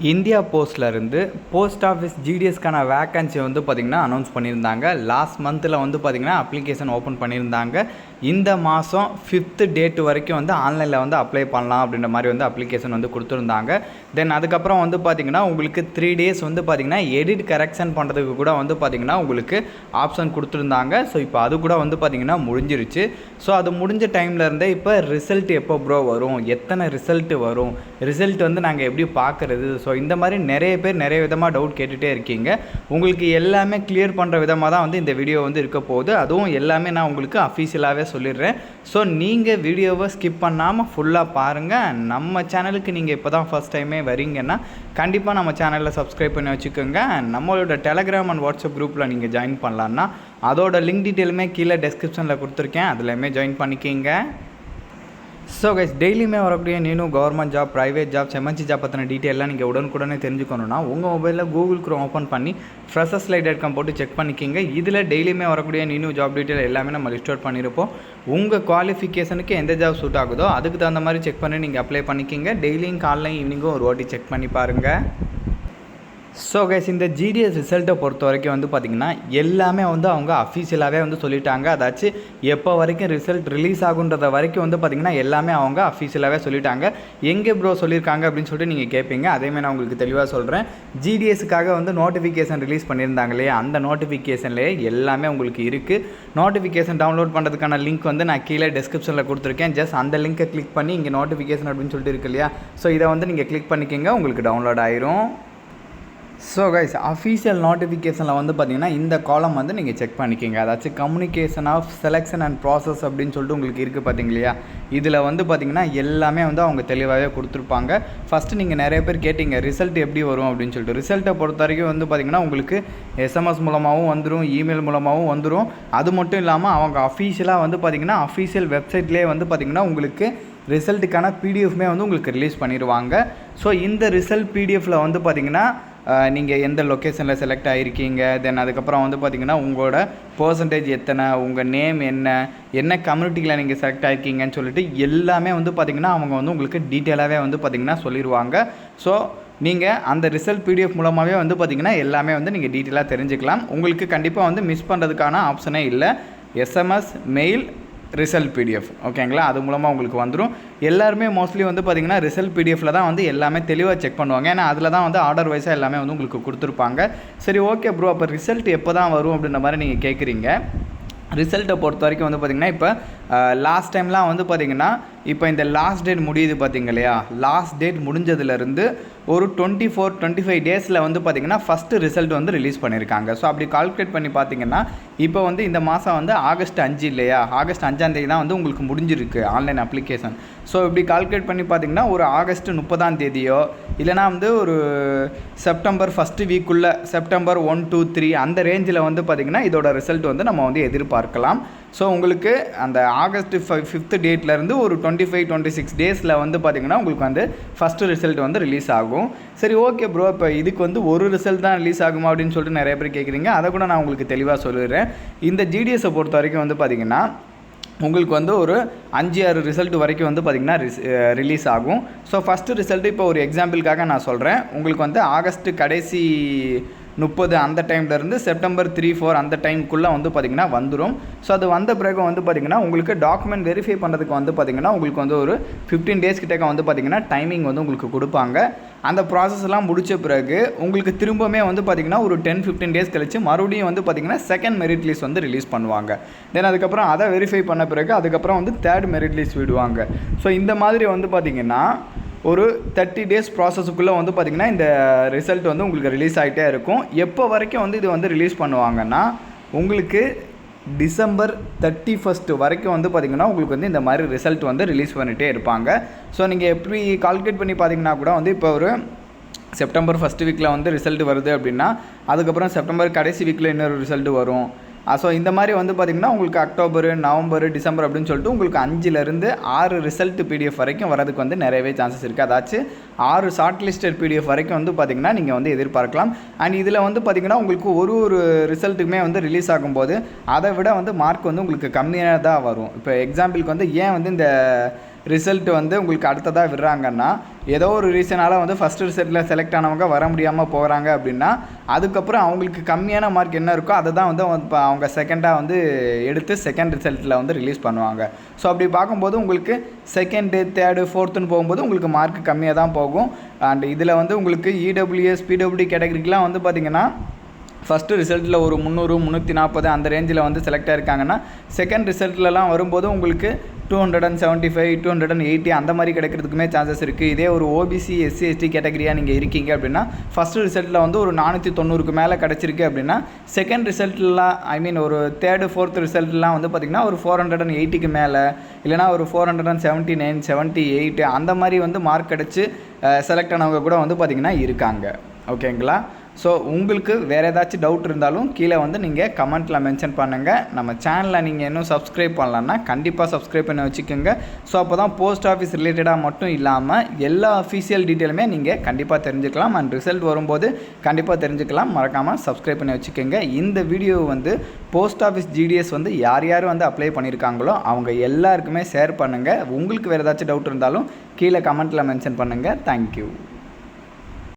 India போஸ்ட்லேருந்து post office ஜிடிஎஸ்க்கான vacancy வந்து பார்த்திங்கன்னா அனௌன்ஸ் பண்ணியிருந்தாங்க. லாஸ்ட் மந்தில் வந்து பார்த்திங்கன்னா அப்ளிகேஷன் ஓப்பன் பண்ணியிருந்தாங்க. இந்த மாதம் ஃபிஃப்த்து டேட் வரைக்கும் வந்து ஆன்லைனில் வந்து அப்ளை பண்ணலாம் அப்படின்ற மாதிரி வந்து அப்ளிகேஷன் வந்து கொடுத்துருந்தாங்க. தென் அதுக்கப்புறம் வந்து பார்த்திங்கன்னா உங்களுக்கு த்ரீ டேஸ் வந்து பார்த்திங்கன்னா எடிட் கரெக்ஷன் பண்ணுறதுக்கு கூட வந்து பார்த்திங்கன்னா உங்களுக்கு ஆப்ஷன் கொடுத்துருந்தாங்க. ஸோ இப்போ அது கூட வந்து பார்த்திங்கன்னா முடிஞ்சிருச்சு. ஸோ அது முடிஞ்ச டைமில் இருந்தே இப்போ ரிசல்ட் எப்போ ப்ரோ வரும்? எத்தனை ரிசல்ட் வரும்? ரிசல்ட் வந்து நாங்கள் எப்படி பார்க்குறது ஸோ இந்த மாதிரி நிறைய பேர் நிறைய விதமாக டவுட் கேட்டுகிட்டே இருக்கீங்க. உங்களுக்கு எல்லாமே கிளியர் பண்ணுற விதமாக தான் வந்து இந்த வீடியோ வந்து இருக்க போகுது. அதுவும் எல்லாமே நான் உங்களுக்கு அஃபீஷியலாகவே சொல்லிடுறேன். ஸோ நீங்கள் வீடியோவை ஸ்கிப் பண்ணாமல் ஃபுல்லாக பாருங்கள் நம்ம சேனலுக்கு நீங்கள் இப்போ தான் ஃபஸ்ட் டைமே வரீங்கன்னா கண்டிப்பாக நம்ம சேனலில் சப்ஸ்கிரைப் பண்ணி வச்சுக்கோங்க. நம்மளோட டெலகிராம் அண்ட் வாட்ஸ்அப் குரூப்பில் நீங்கள் ஜாயின் பண்ணலான்னா அதோட லிங்க் டீட்டெயிலுமே கீழே டெஸ்கிரிப்ஷனில் கொடுத்துருக்கேன். அதுலேயுமே ஜாயின் பண்ணிக்கிங்க. ஸோ கைஸ் டெய்லியுமே வரக்கூடிய நீனும் government job private job MNC job பற்றின டீட்டெயிலாம் நீங்கள் உடனுக்குடனே தெரிஞ்சுக்கணுன்னா உங்கள் மொபைலில் கூகுள் க்ரோம் ஓப்பன் பண்ணி ஃப்ரெஷஸ் லைட் டாட் காம் போட்டு செக் பண்ணிக்கிங்க. இதில் டெய்லியுமே வரக்கூடிய நீனு ஜாப் டீட்டெயில் எல்லாமே நம்ம லிஸ்ட் அவுட் பண்ணியிருப்போம் உங்கள் குவாலிஃபிகேஷனுக்கு எந்த ஜாப் சூட் ஆகுதோ அதுக்கு தகுந்த மாதிரி செக் பண்ணி நீங்கள் அப்ளை பண்ணிக்கிங்க. டெய்லியும் காலைலையும் ஈவினிங்கும் ஒரு வாட்டி செக் பண்ணி பாருங்கள் ஸோ கைஸ் இந்த ஜிடிஎஸ் ரிசல்ட்டை பொறுத்த வரைக்கும் வந்து பார்த்திங்கன்னா எல்லாமே வந்து அவங்க அஃபீஷியலாகவே வந்து சொல்லிட்டாங்க. அதாச்சும் எப்போ வரைக்கும் ரிசல்ட் ரிலீஸ் ஆகுன்றத வரைக்கும் வந்து பார்த்திங்கன்னா எல்லாமே அவங்க அஃபீஷியலாகவே சொல்லிட்டாங்க. எங்கே ப்ரோ சொல்லியிருக்காங்க அப்படின்னு சொல்லிட்டு நீங்கள் கேட்பீங்க அதேமாதிரி நான் உங்களுக்கு தெளிவாக சொல்கிறேன் ஜிடிஎஸ்க்காக வந்து நோட்டிஃபிகேஷன் ரிலீஸ் பண்ணியிருந்தாங்க இல்லையா? அந்த நோட்டிஃபிகேஷன்லேயே எல்லாமே உங்களுக்கு இருக்குது நோட்டிஃபிகேஷன் டவுன்லோட் பண்ணுறதுக்கான லிங்க் வந்து நான் கீழே டிஸ்கிரிப்ஷனில் கொடுத்துருக்கேன். ஜஸ்ட் அந்த லிங்க்கை கிளிக் பண்ணி இங்கே நோட்டிஃபிகேஷன் அப்படின்னு சொல்லிட்டு இருக்கு இல்லையா? ஸோ இதை வந்து நீங்கள் கிளிக் பண்ணிக்கிங்க. உங்களுக்கு டவுன்லோட் ஆயிரும். ஸோ கைஸ் அஃபீஷியல் நோட்டிஃபிகேஷனில் வந்து பார்த்தீங்கன்னா இந்த காலம் வந்து நீங்கள் செக் பண்ணிக்கிங்க. அதாச்சும் communication of selection and process அப்படின்னு சொல்லிட்டு உங்களுக்கு இருக்குது பார்த்தீங்க இல்லையா இதில் வந்து பார்த்தீங்கன்னா எல்லாமே வந்து அவங்க தெளிவாகவே கொடுத்துருப்பாங்க. ஃபஸ்ட்டு நீங்கள் நிறைய பேர் கேட்டிங்க ரிசல்ட் எப்படி வரும்? அப்படின்னு சொல்லிட்டு. ரிசல்ட்டை பொறுத்த வரைக்கும் வந்து பார்த்திங்கன்னா உங்களுக்கு எஸ்எம்எஸ் மூலமாகவும் வந்துடும் இமெயில் மூலமாகவும் வந்துடும் அது மட்டும் இல்லாமல் அவங்க அஃபீஷியலாக வந்து பார்த்திங்கன்னா அஃபீஷியல் வெப்சைட்லேயே வந்து பார்த்திங்கன்னா உங்களுக்கு ரிசல்ட்டுக்கான பிடிஎஃப்மே வந்து உங்களுக்கு ரிலீஸ் பண்ணிடுவாங்க ஸோ இந்த ரிசல்ட் பிடிஎஃப்பில் வந்து பார்த்திங்கன்னா நீங்கள் எந்த லொக்கேஷனில் செலக்ட் ஆகிருக்கீங்க தென் அதுக்கப்புறம் வந்து பார்த்திங்கன்னா உங்களோட பர்சன்டேஜ் எத்தனை? உங்கள் நேம் என்ன? என்ன கம்யூனிட்டியில் நீங்கள் செலக்ட் ஆகிருக்கீங்கன்னு சொல்லிட்டு எல்லாமே வந்து பார்த்திங்கன்னா அவங்க வந்து உங்களுக்கு டீட்டெயிலாகவே வந்து பார்த்திங்கன்னா சொல்லிடுவாங்க ஸோ நீங்கள் அந்த ரிசல்ட் பிடிஎஃப் மூலமாகவே வந்து பார்த்திங்கன்னா எல்லாமே வந்து நீங்கள் டீட்டெயிலாக தெரிஞ்சுக்கலாம். உங்களுக்கு கண்டிப்பாக வந்து மிஸ் பண்ணுறதுக்கான ஆப்ஷனே இல்லை. எஸ்எம்எஸ் மெயில் ரிசல்ட் பிடிஎஃப் ஓகேங்களா? அது மூலமாக உங்களுக்கு வந்துடும் எல்லாருமே மோஸ்ட்லி வந்து பார்த்திங்கன்னா ரிசல்ட் பிடிஎஃப்ல தான் வந்து எல்லாமே தெளிவாக செக் பண்ணுவாங்க. ஏன்னா அதில் தான் வந்து ஆர்டர் வைஸாக எல்லாமே வந்து உங்களுக்கு கொடுத்துருப்பாங்க. சரி ஓகே ப்ரோ அப்போ ரிசல்ட் எப்போ தான் வரும் அப்படின்ற மாதிரி நீங்கள் கேட்குறீங்க ரிசல்ட்டை பொறுத்த வரைக்கும் வந்து பார்த்திங்கன்னா இப்போ லாஸ்ட் டைம்லாம் வந்து பார்த்திங்கன்னா இப்போ இந்த லாஸ்ட் டேட் முடியுது பார்த்திங்க இல்லையா லாஸ்ட் டேட் முடிஞ்சதுலேருந்து ஒரு டுவெண்ட்டி ஃபோர் டுவெண்ட்டி ஃபைவ் டேஸில் வந்து பார்த்திங்கன்னா ஃபஸ்ட்டு ரிசல்ட் வந்து ரிலீஸ் பண்ணியிருக்காங்க ஸோ அப்படி கால்குலேட் பண்ணி பார்த்தீங்கன்னா இப்போ வந்து இந்த மாதம் வந்து ஆகஸ்ட் அஞ்சு இல்லையா? ஆகஸ்ட் அஞ்சாந்தேதி தான் வந்து உங்களுக்கு முடிஞ்சிருக்கு ஆன்லைன் அப்ளிகேஷன் ஸோ இப்படி கால்குலேட் பண்ணி பார்த்தீங்கன்னா ஒரு ஆகஸ்ட் முப்பதாம் தேதியோ இல்லைனா வந்து ஒரு செப்டம்பர் ஃபஸ்ட்டு வீக்குள்ளே செப்டம்பர் ஒன் டூ த்ரீ அந்த ரேஞ்சில் வந்து பார்த்திங்கன்னா இதோட ரிசல்ட் வந்து நம்ம வந்து எதிர்பார்க்கலாம். ஸோ உங்களுக்கு அந்த ஆகஸ்ட் ஃபைவ் ஃபிஃப்த் டேட்லேருந்து ஒரு டுவெண்ட்டி ஃபைவ் டுவெண்ட்டி சிக்ஸ் டேஸில் வந்து பார்த்திங்கன்னா உங்களுக்கு வந்து ஃபஸ்ட்டு ரிசல்ட் வந்து ரிலீஸ் ஆகும். சரி ஓகே ப்ரோ இப்போ இதுக்கு வந்து ஒரு ரிசல்ட் தான் ரிலீஸ் ஆகுமா அப்படின்னு சொல்லிட்டு நிறைய பேர் கேட்குறீங்க அதை கூட நான் உங்களுக்கு தெளிவாக சொல்லிடுறேன். இந்த ஜிடிஎஸை பொறுத்த வரைக்கும் வந்து பார்த்திங்கன்னா உங்களுக்கு வந்து ஒரு அஞ்சு ஆறு ரிசல்ட் வரைக்கும் வந்து பார்த்திங்கன்னா ரிஸ் ரிலீஸ் ஆகும். ஸோ ஃபஸ்ட்டு ரிசல்ட்டு இப்போ ஒரு எக்ஸாம்பிளுக்காக நான் சொல்கிறேன் உங்களுக்கு வந்து ஆகஸ்ட்டு கடைசி முப்பது அந்த டைம்லேருந்து செப்டம்பர் த்ரீ ஃபோர் அந்த டைமுக்குள்ளே வந்து பார்த்திங்கன்னா வந்துடும் ஸோ அது வந்த பிறகு வந்து பார்த்திங்கன்னா உங்களுக்கு டாக்குமெண்ட் வெரிஃபை பண்ணுறதுக்கு வந்து பார்த்திங்கன்னா உங்களுக்கு வந்து ஒரு ஃபிஃப்டீன் டேஸ் கிட்டக்க வந்து பார்த்திங்கன்னா டைமிங் வந்து உங்களுக்கு கொடுப்பாங்க. அந்த ப்ராசஸ்லாம் முடித்த பிறகு உங்களுக்கு திரும்பவுமே வந்து பார்த்திங்கன்னா ஒரு டென் ஃபிஃப்டீன் டேஸ் கழிச்சு மறுபடியும் வந்து பார்த்திங்கன்னா செகண்ட் மெரிட் லிஸ்ட் வந்து ரிலீஸ் பண்ணுவாங்க. தென் அதுக்கப்புறம் அதை வெரிஃபை பண்ண பிறகு அதுக்கப்புறம் வந்து தேர்ட் மெரிட் லிஸ்ட் விடுவாங்க. ஸோ இந்த மாதிரி வந்து பார்த்திங்கன்னா ஒரு தேர்ட்டி டேஸ் ப்ராசஸுக்குள்ளே வந்து பார்த்திங்கன்னா இந்த ரிசல்ட் வந்து உங்களுக்கு ரிலீஸ் ஆகிட்டே இருக்கும். எப்போ வரைக்கும் வந்து இது வந்து ரிலீஸ் பண்ணுவாங்கன்னா உங்களுக்கு டிசம்பர் தேர்ட்டி ஃபஸ்ட்டு வரைக்கும் வந்து பார்த்திங்கன்னா உங்களுக்கு வந்து இந்த மாதிரி ரிசல்ட் வந்து ரிலீஸ் பண்ணிகிட்டே இருப்பாங்க. ஸோ நீங்கள் எப்படி கால்குலேட் பண்ணி பார்த்தீங்கன்னா கூட வந்து இப்போ ஒரு செப்டம்பர் ஃபஸ்ட்டு வீக்கில் வந்து ரிசல்ட் வருது அப்படின்னா அதுக்கப்புறம் செப்டம்பர் கடைசி வீக்கில் இன்னொரு ரிசல்ட் வரும். ஸோ இந்த மாதிரி வந்து பார்த்திங்கன்னா உங்களுக்கு அக்டோபர் நவம்பர் டிசம்பர் அப்படின்னு சொல்லிட்டு உங்களுக்கு அஞ்சுலேருந்து ஆறு ரிசல்ட் பிடிஎஃப் வரைக்கும் வரதுக்கு வந்து நிறையவே சான்சஸ் இருக்குது அதாச்சும் ஆறு ஷார்ட் லிஸ்டட் பிடிஎஃப் வரைக்கும் வந்து பார்த்திங்கன்னா நீங்கள் வந்து எதிர்பார்க்கலாம். அண்ட் இதில் வந்து பார்த்திங்கன்னா உங்களுக்கு ஒரு ஒரு ரிசல்ட்டுக்குமே வந்து ரிலீஸ் ஆகும்போது அதை விட வந்து மார்க் வந்து உங்களுக்கு கம்மியாக தான் வரும். இப்போ எக்ஸாம்பிளுக்கு வந்து ஏன் வந்து இந்த ரிசல்ட் வந்து உங்களுக்கு அடுத்ததாக விடுறாங்கன்னா ஏதோ ஒரு ரீசனால் வந்து ஃபஸ்ட் ரிசல்ட்டில் செலக்ட் ஆனவங்க வர முடியாமல் போகிறாங்க அப்படின்னா அதுக்கப்புறம் அவங்களுக்கு கம்மியான மார்க் என்ன இருக்கோ அதை தான் வந்து இப்போ அவங்க செகண்டாக வந்து எடுத்து செகண்ட் ரிசல்ட்டில் வந்து ரிலீஸ் பண்ணுவாங்க. ஸோ அப்படி பார்க்கும்போது உங்களுக்கு செகண்டு தேர்டு ஃபோர்த்துன்னு போகும்போது உங்களுக்கு மார்க் கம்மியாக தான் போகும். அண்ட் இதில் வந்து உங்களுக்கு இடபிள்யூஎஸ் பிடபிள்யூ கேட்டகரிக்கெலாம் வந்து பார்த்திங்கன்னா ஃபஸ்ட்டு ரிசல்ட்டில் ஒரு முந்நூறு முந்நூற்றி நாற்பது அந்த ரேஞ்சில் வந்து செலக்ட் ஆகிருக்காங்கன்னா செகண்ட் ரிசல்ட்லலாம் வரும்போது உங்களுக்கு two hundred and seventy five two hundred and eighty அந்த மாதிரி கிடைக்கிறதுக்குமே சான்சஸ் இருக்குது இதே ஒரு ஓபிசி எஸ்சி எஸ்டி கேட்டகரியாக நீங்கள் இருக்கீங்க அப்படின்னா ஃபஸ்ட்டு ரிசல்ட்டில் வந்து ஒரு நானூற்றி தொண்ணூறுக்கு மேலே கிடச்சிருக்கு அப்படின்னா செகண்ட் ரிசல்ட்லாம் ஐ மீன் ஒரு தேர்டு ஃபோர்த் ரிசல்ட்லாம் வந்து பார்த்திங்கன்னா ஒரு ஃபோர் ஹண்ட்ரட் அண்ட் எயிட்டிக்கு மேலே இல்லைனா ஒரு four hundred and seventy nine seventy eight அந்த மாதிரி வந்து மார்க் கிடச்சி செலக்ட் ஆனவங்க கூட வந்து பார்த்திங்கன்னா இருக்காங்க. ஓகேங்களா ஸோ உங்களுக்கு வேறு ஏதாச்சும் டவுட் இருந்தாலும் கீழே வந்து நீங்கள் கமெண்ட்டில் மென்ஷன் பண்ணுங்கள் நம்ம சேனலில் நீங்கள் இன்னும் சப்ஸ்கிரைப் பண்ணலன்னா கண்டிப்பாக சப்ஸ்கிரைப் பண்ணி வச்சுக்கோங்க. ஸோ அப்போ தான் போஸ்ட் ஆஃபீஸ் ரிலேட்டடாக மட்டும் இல்லாமல் எல்லா அஃபீஷியல் டீட்டெயிலுமே நீங்கள் கண்டிப்பாக தெரிஞ்சுக்கலாம். அண்ட் ரிசல்ட் வரும்போது கண்டிப்பாக தெரிஞ்சுக்கலாம். மறக்காமல் சப்ஸ்கிரைப் பண்ணி வச்சுக்கோங்க. இந்த வீடியோ வந்து போஸ்ட் ஆஃபீஸ் ஜிடிஎஸ் வந்து யார் யார் வந்து அப்ளை பண்ணியிருக்காங்களோ அவங்க எல்லாருக்குமே ஷேர் பண்ணுங்கள் உங்களுக்கு வேறு ஏதாச்சும் டவுட் இருந்தாலும் கீழே கமெண்ட்டில் மென்ஷன் பண்ணுங்கள் தேங்க்யூ